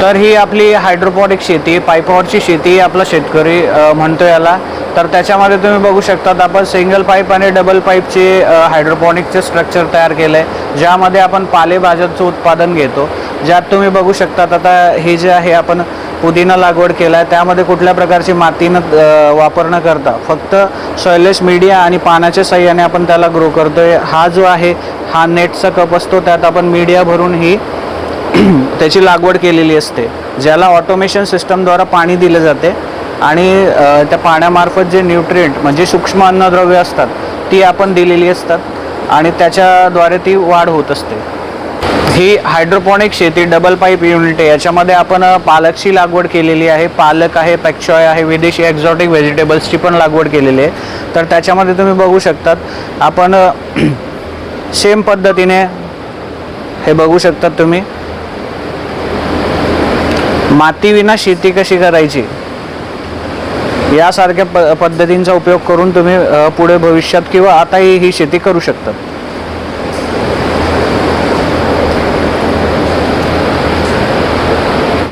तर ही आपली हायड्रोपॉनिक शेती पाईपावरची शेती आपला शेतकरी म्हणतो याला. तर त्याच्यामध्ये तुम्ही बघू शकतात आपण सिंगल पाईप आणि डबल पाईपचे हायड्रोपॉनिकचे स्ट्रक्चर तयार केलं आहे ज्यामध्ये आपण पालेभाज्यांचं उत्पादन घेतो. ज्यात तुम्ही बघू शकतात आता हे जे आहे आपण पुदिना लागवड केला आहे त्यामध्ये कुठल्या प्रकारची मातीनं वापर न करता? फक्त सॉयलेस मीडिया आणि पाण्याच्या सहाय्याने आपण त्याला ग्रो करतोय. हा जो आहे हा नेटचा कप असतो त्यात आपण मीडिया भरून ही त्याची लागवड केलेली असते ज्याला ऑटोमेशन सिस्टमद्वारा पाणी दिले जाते आणि त्या पाण्यामार्फत जे न्यूट्रिएंट म्हणजे सूक्ष्म अन्नद्रव्य असतात ती आपण दिलेली असतात आणि त्याच्याद्वारे ती वाढ होत असते. ही हायड्रोपॉनिक शेती डबल पाईप युनिट आहे. याच्यामध्ये आपण पालकची लागवड केलेली आहे. पालक आहे पॅक्चॉय आहे विदेशी एक्झॉटिक व्हेजिटेबल्सची पण लागवड केलेली आहे. तर त्याच्यामध्ये तुम्ही बघू शकतात आपण सेम पद्धतीने हे बघू शकतात तुम्ही. मातीविना शेती कशी करायची? यासारख्या प पद्धतींचा उपयोग करून तुम्ही पुढे भविष्यात किंवा आताही ही शेती करू शकतात